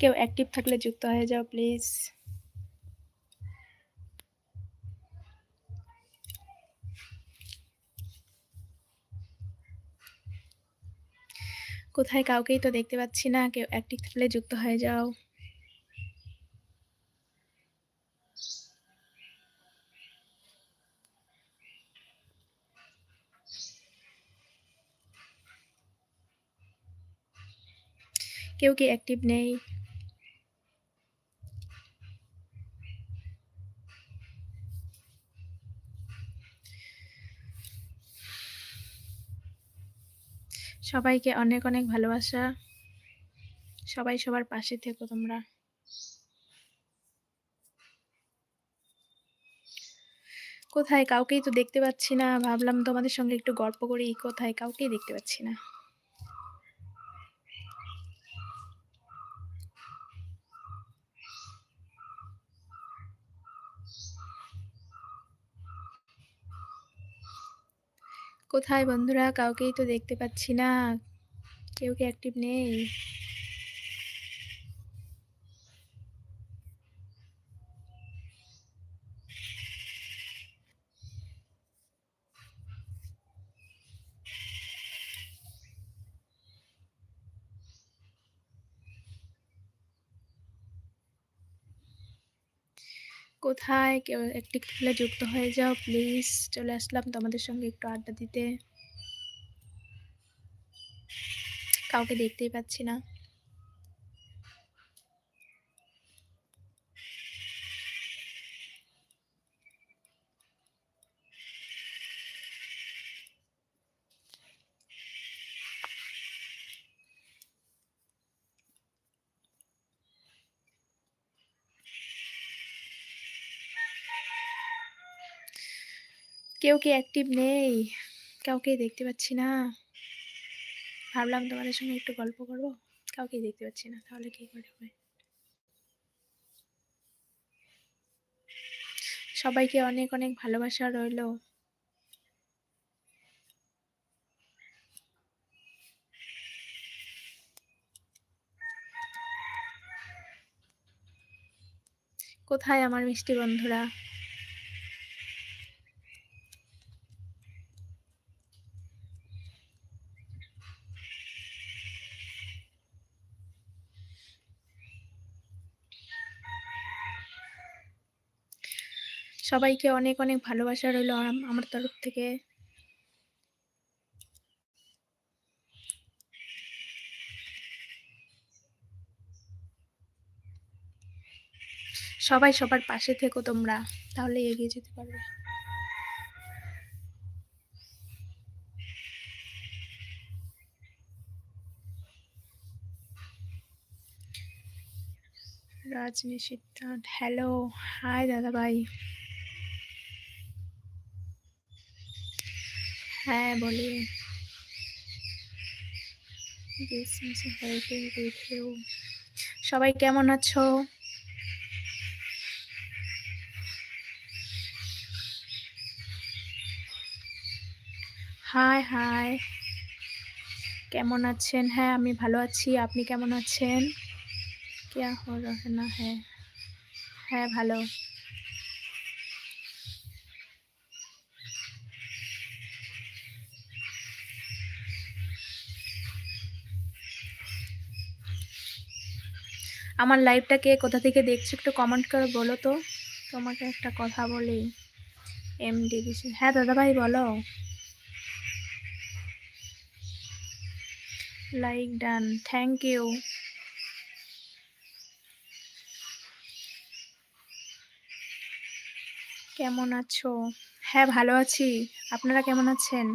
কেউ অ্যাক্টিভ থাকলে যুক্ত হয়ে যাও প্লিজ কোথায় কাউকেই তো দেখতে পাচ্ছি না, কেউ অ্যাক্টিভ থাকলে যুক্ত হয়ে যাও। কেউ কি অ্যাক্টিভ নেই? সবাইকে অনেক অনেক ভালোবাসা। সবাই সবার পাশে থেকো তোমরা। কোথায়? কাউকেই তো দেখতে পাচ্ছি না। ভাবলাম তোমাদের সঙ্গে একটু গল্প করি। কোথায়? কাউকেই দেখতে পাচ্ছি না। কোথায় বন্ধুরা? কাউকেই তো দেখতে পাচ্ছি না। কেউ কি অ্যাক্টিভ নেই? কোথায়? কেউ একটি খেলে যুক্ত হয়ে যাও প্লিজ চলে আসলাম তোমাদের সঙ্গে একটু আড্ডা দিতে। কাউকে দেখতেই পাচ্ছি না। কেউ কি অ্যাক্টিভ নেই? কাউকেই দেখতে পাচ্ছি না। ভাবলাম তোমাদের সঙ্গে একটু গল্প করব। কাউকেই দেখতে পাচ্ছি না, তাহলে কি করে হবে? সবাইকে অনেক অনেক ভালোবাসা রইল। কোথায় আমার মিষ্টি বন্ধুরা? সবাইকে অনেক অনেক ভালোবাসা রইল আমার তরফ থেকে। সবাই সবার পাশে থেকো তোমরা, তাহলে এগিয়ে যেতে পারবে। রাজনী সিদ্ধান্ত হ্যালো হাই দাদা ভাই হ্যাঁ বলি। সবাই কেমন আছো? হাই হাই কেমন আছেন? হ্যাঁ আমি ভালো আছি। আপনি কেমন আছেন? কে না হ্যাঁ হ্যাঁ ভালো। আমার লাইভটাকে কোথা থেকে দেখছ একটু কমেন্ট করে বলো তো। তোমাকে একটা কথা বলি এমডি হ্যাঁ দাদাভাই, বলো। লাইক ডান থ্যাংক ইউ কেমন আছো? হ্যাঁ ভালো আছি। আপনারা কেমন আছেন?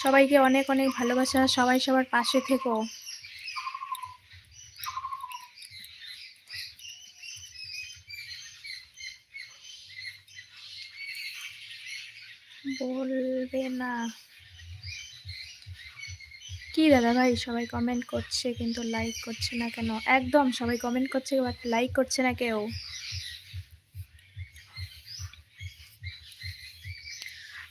সবাইকে অনেক অনেক ভালোবাসা। সবাই সবার পাশে থেকো। বলবে না। কি দাদা ভাই, সবাই কমেন্ট করছে কিন্তু লাইক করছে না কেন? একদম সবাই কমেন্ট করছে বাট লাইক করছে না কেউ।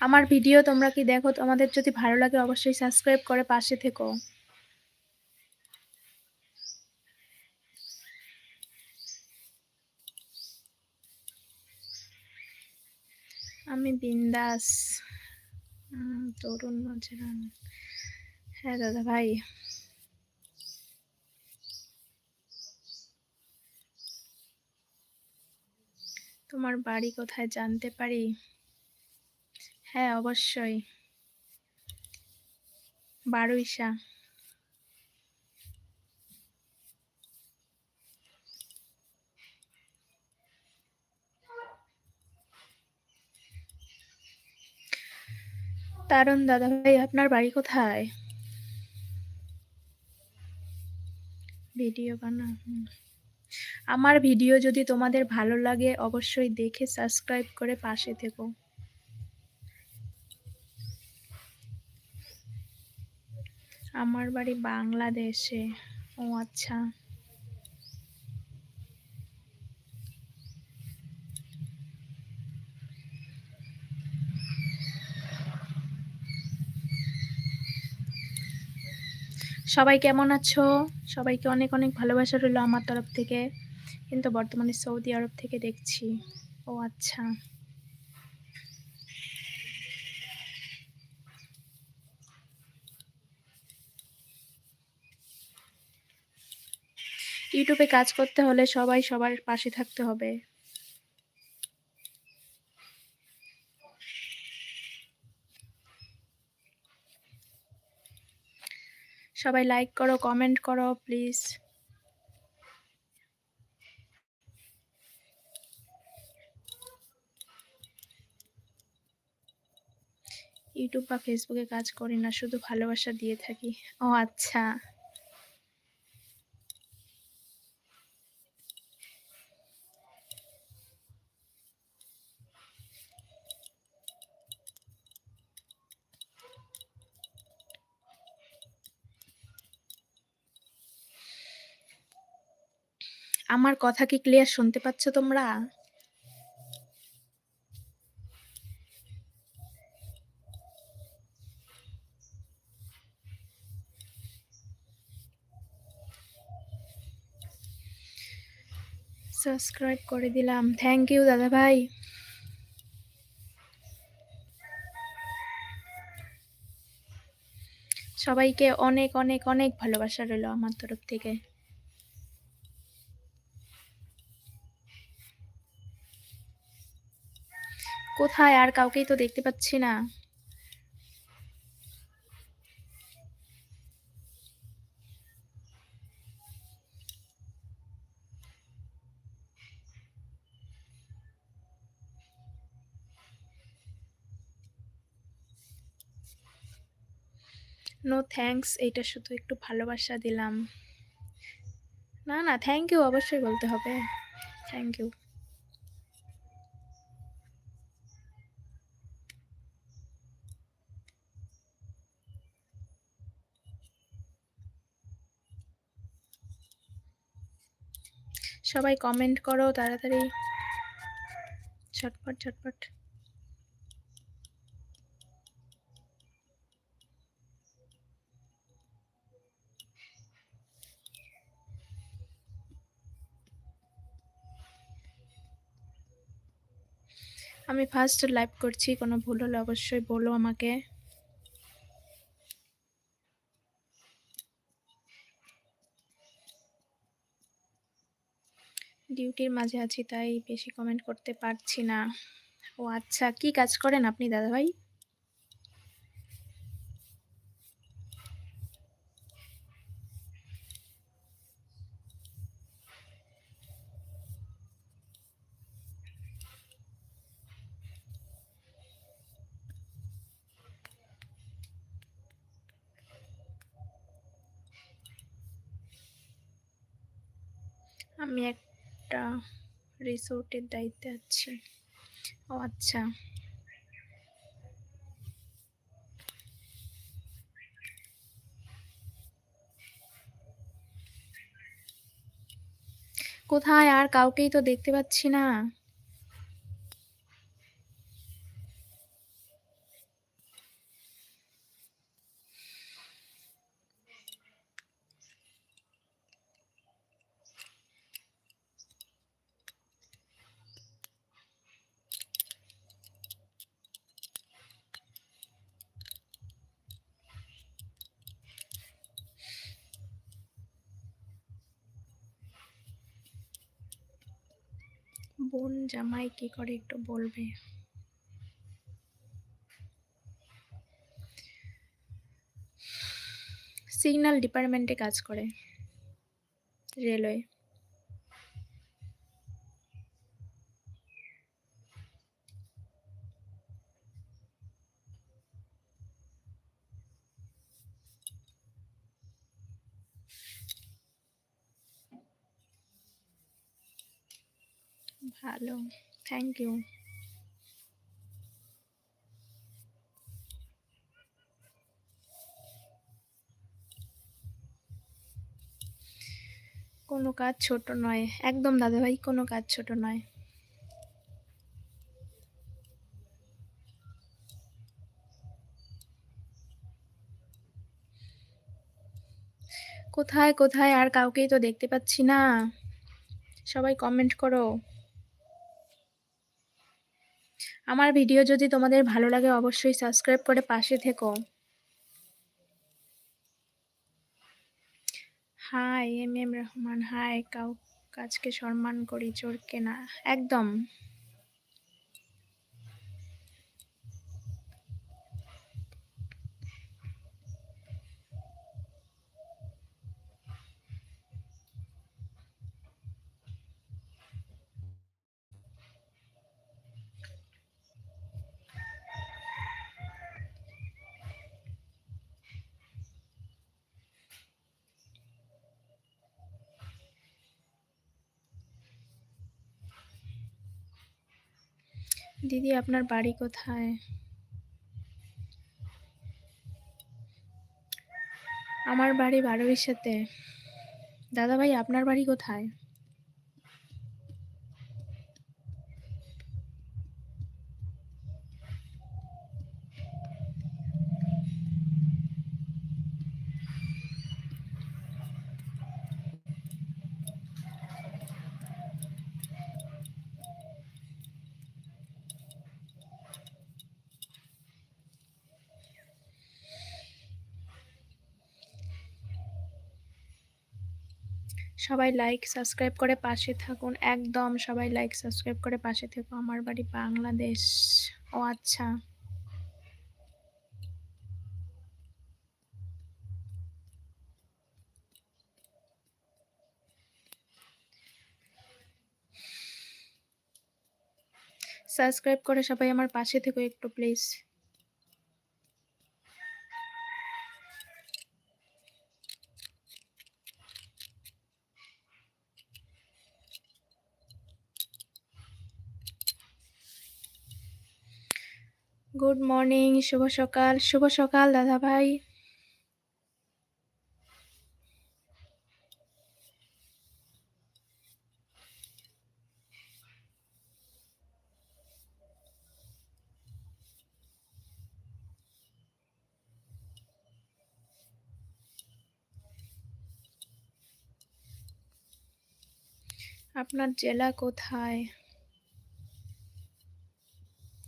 আমার ভিডিও তোমরা কি দেখো, তোমাদের যদি ভালো লাগে অবশ্যই সাবস্ক্রাইব করে পাশে থেকো। আমি বিন্দাস। তরুণ হ্যাঁ দাদা ভাই। তোমার বাড়ি কোথায় জানতে পারি? হ্যাঁ অবশ্যই। বারুইশা। তারণ দাদা ভাই, আপনার বাড়ি কোথায়? ভিডিও বানা। আমার ভিডিও যদি তোমাদের ভালো লাগে, অবশ্যই দেখে সাবস্ক্রাইব করে পাশে থেকো। আমার বাড়ি বাংলাদেশে। ও আচ্ছা। সবাই কেমন আছো? সবাইকে অনেক অনেক ভালোবাসা রইল আমার তরফ থেকে। কিন্তু বর্তমানে সৌদি আরব থেকে দেখছি। ও আচ্ছা। ইউটিউবে কাজ করতে হলে সবাই সবার পাশে থাকতে হবে। সবাই লাইক করো কমেন্ট করো প্লিজ ইউটিউব বা ফেসবুকে কাজ করি না, শুধু ভালোবাসা দিয়ে থাকি। ও আচ্ছা। আমার কথা কি ক্লিয়ার শুনতে পাচ্ছ তোমরা? সাবস্ক্রাইব করে দিলাম। থ্যাংক ইউ দাদা ভাই সবাইকে অনেক অনেক অনেক ভালোবাসা রইল আমার তরফ থেকে। কোথায়? আর কাউকেই তো দেখতে পাচ্ছি না। নো থ্যাঙ্কস এইটা শুধু একটু ভালোবাসা দিলাম। না না থ্যাংক ইউ অবশ্যই বলতে হবে। থ্যাংক ইউ সবাই কমেন্ট করো তাড়াতাড়ি। ঝটপট ঝটপট। আমি ফার্স্ট লাইভ করছি, কোনো ভুল হলে অবশ্যই বলো আমাকে। ডিউটির মাঝে আছি, তাই বেশি কমেন্ট করতে পারছি না। ও আচ্ছা কি কাজ করেন আপনি দাদাভাই আমি একটা রিসোর্টের দায়িত্বে আছি। ও আচ্ছা। কোথায়? আর কাউকেই তো দেখতে পাচ্ছি না বোন জামাই কি করে একটু বলবে? সিগন্যাল ডিপার্টমেন্টে কাজ করে রেলওয়ে ভালো থ্যাংক ইউ কোনো কাজ ছোট নয়, একদম দাদাভাই, কোনো কাজ ছোট নয়। কোথায় কোথায়, আর কাউকেই তো দেখতে পাচ্ছি না। সবাই কমেন্ট করো। আমার ভিডিও যদি তোমাদের ভালো লাগে, অবশ্যই সাবস্ক্রাইব করে পাশে থেকো। Hi M M Rahman hi cow, কাজকে সম্মান করি, চোরকে না, একদম। দিদি আপনার বাড়ি কোথায়? আমার বাড়ি বারোইর সাথে দাদা ভাই আপনার বাড়ি কোথায়? সবাই লাইক সাবস্ক্রাইব করে পাশে থাকুন। একদম সবাই লাইক সাবস্ক্রাইব করে পাশে থেকো। আমার বাড়ি বাংলাদেশ। ও আচ্ছা। সাবস্ক্রাইব করে সবাই আমার পাশে থেকো একটু প্লিজ গুড মর্নিং শুভ সকাল। শুভ সকাল দাদা ভাই। আপনার জেলা কোথায়?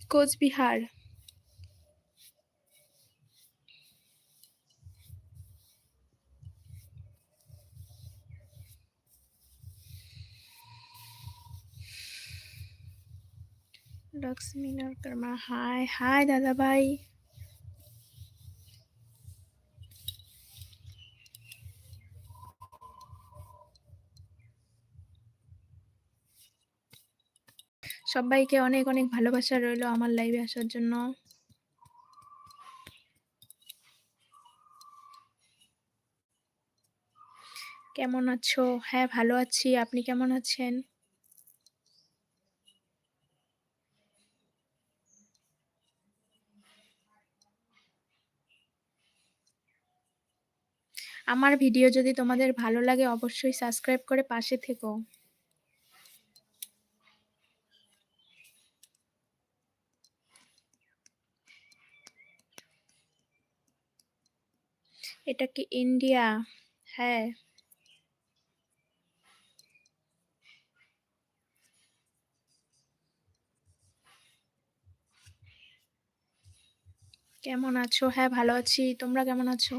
কোচবিহার। লক্ষ্মী হাই হাই দাদা ভাই সবাইকে অনেক অনেক ভালোবাসা রইল আমার লাইভে আসার জন্য। কেমন আছো? হ্যাঁ ভালো আছি। আপনি কেমন আছেন? আমার ভিডিও যদি তোমাদের ভালো লাগে, অবশ্যই সাবস্ক্রাইব করে পাশে থেকো। এটা কি ইন্ডিয়া হ্যাঁ। কেমন আছো? হ্যাঁ ভালো আছি। তোমরা কেমন আছো?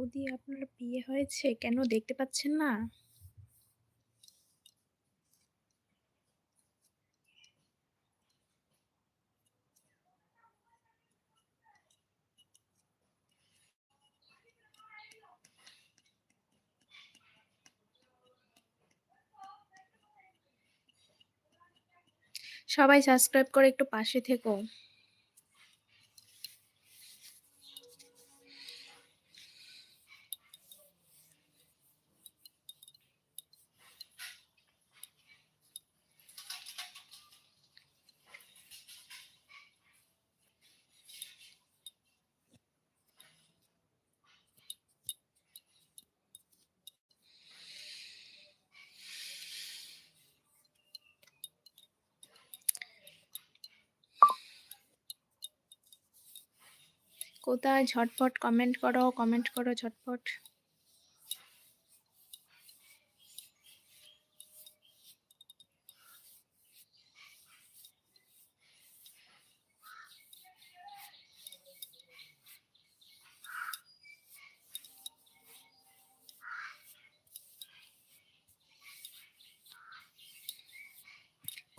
বৌদি আপনার বিয়ে হয়েছে? কেন দেখতে পাচ্ছেন না? সবাই সাবস্ক্রাইব করে একটু পাশে থেকো। কোথায়? ঝটপট কমেন্ট করো কমেন্ট করো ঝটপট।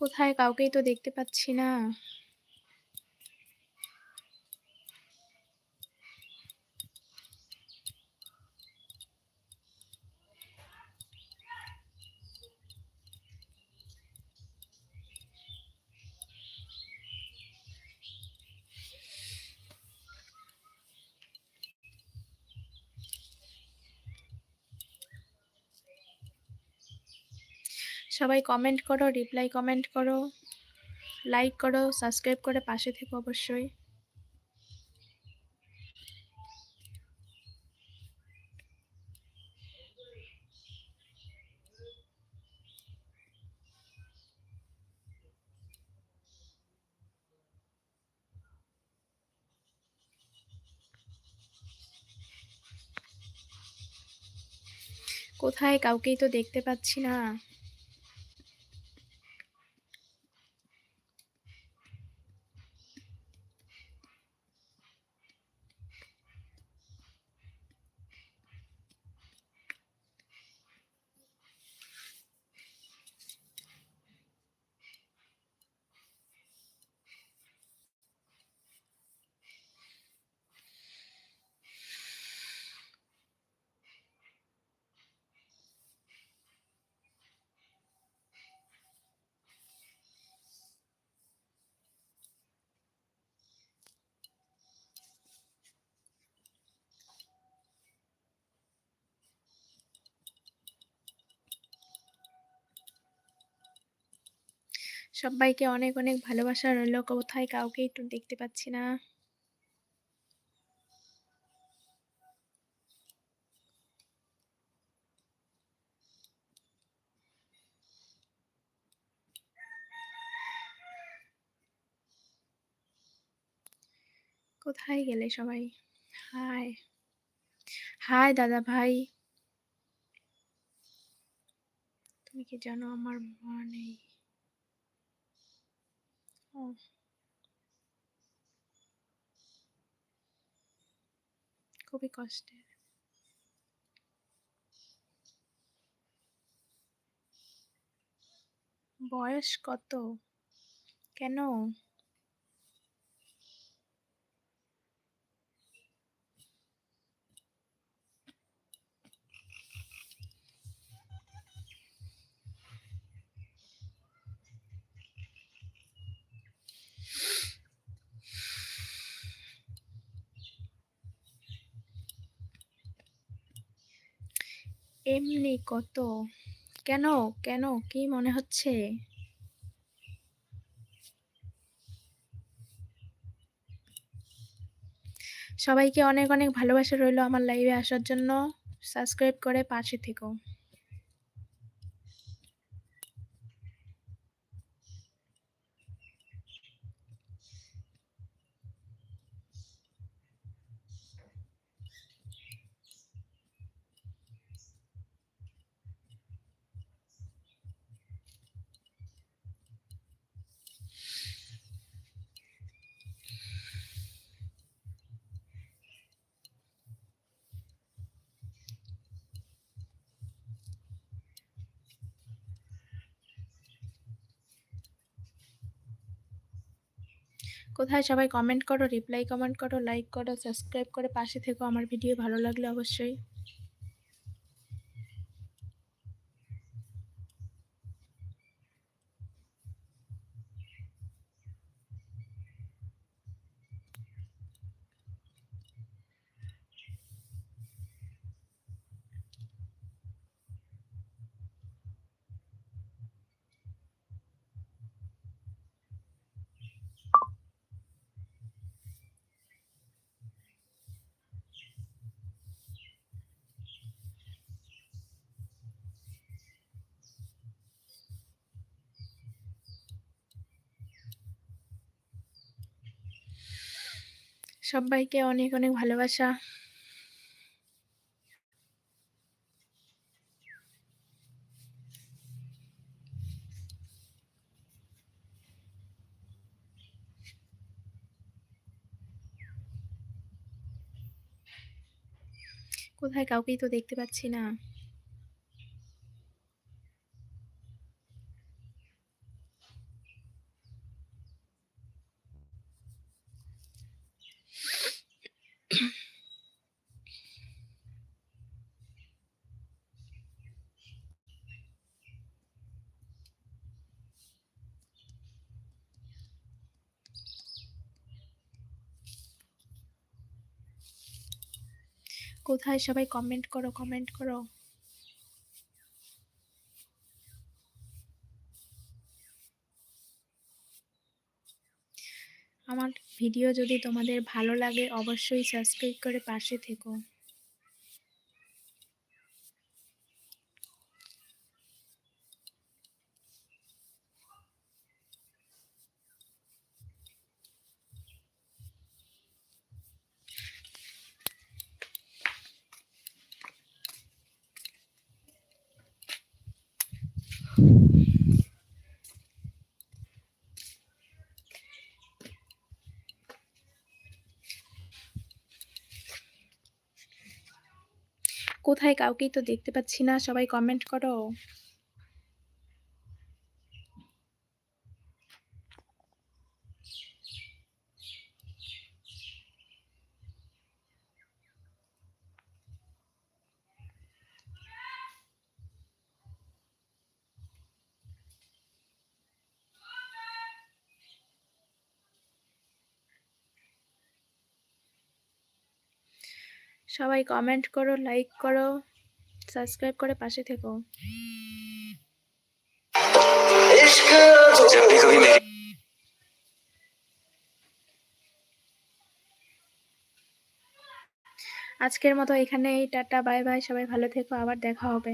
কোথায়? কাউকেই তো দেখতে পাচ্ছি না। সবাই কমেন্ট করো রিপ্লাই কমেন্ট করো লাইক করো সাবস্ক্রাইব করে পাশে থেকো অবশ্যই। কোথায়? কাউকেই তো দেখতে পাচ্ছি না। সবাইকে অনেক অনেক ভালোবাসা রইল। কোথায় কাউকে একটু দেখতে পাচ্ছি না। কোথায় গেলে সবাই? হাই হাই দাদা ভাই। তুমি কি জানো আমার মা নেই। খুবই কষ্টের। বয়স কত? কেন? এমনি কত? কেন? কেন? কি মনে হচ্ছে? সবাইকে অনেক অনেক ভালোবাসা রইল আমার লাইভে আসার জন্য। সাবস্ক্রাইব করে পাশে থেকো। কোথায় সবাই কমেন্ট করো রিপ্লাই কমেন্ট করো লাইক করো সাবস্ক্রাইব করে পাশে থেকো। আমার ভিডিও ভালো লাগলে অবশ্যই। সবাইকে অনেক অনেক ভালোবাসা। কোথায় কাউকেই তো দেখতে পাচ্ছি না। কোথায়? সবাই কমেন্ট করো কমেন্ট করো। আমার ভিডিও যদি তোমাদের ভালো লাগে, অবশ্যই সাবস্ক্রাইব করে পাশে থেকো। কোথায়? কাউকেই তো দেখতে পাচ্ছি না। সবাই কমেন্ট করো। সবাই কমেন্ট করো লাইক করো সাবস্ক্রাইব করে পাশে থেকো। আজকের মতো এখানেই, টাটা বাই বাই সবাই ভালো থেকো, আবার দেখা হবে।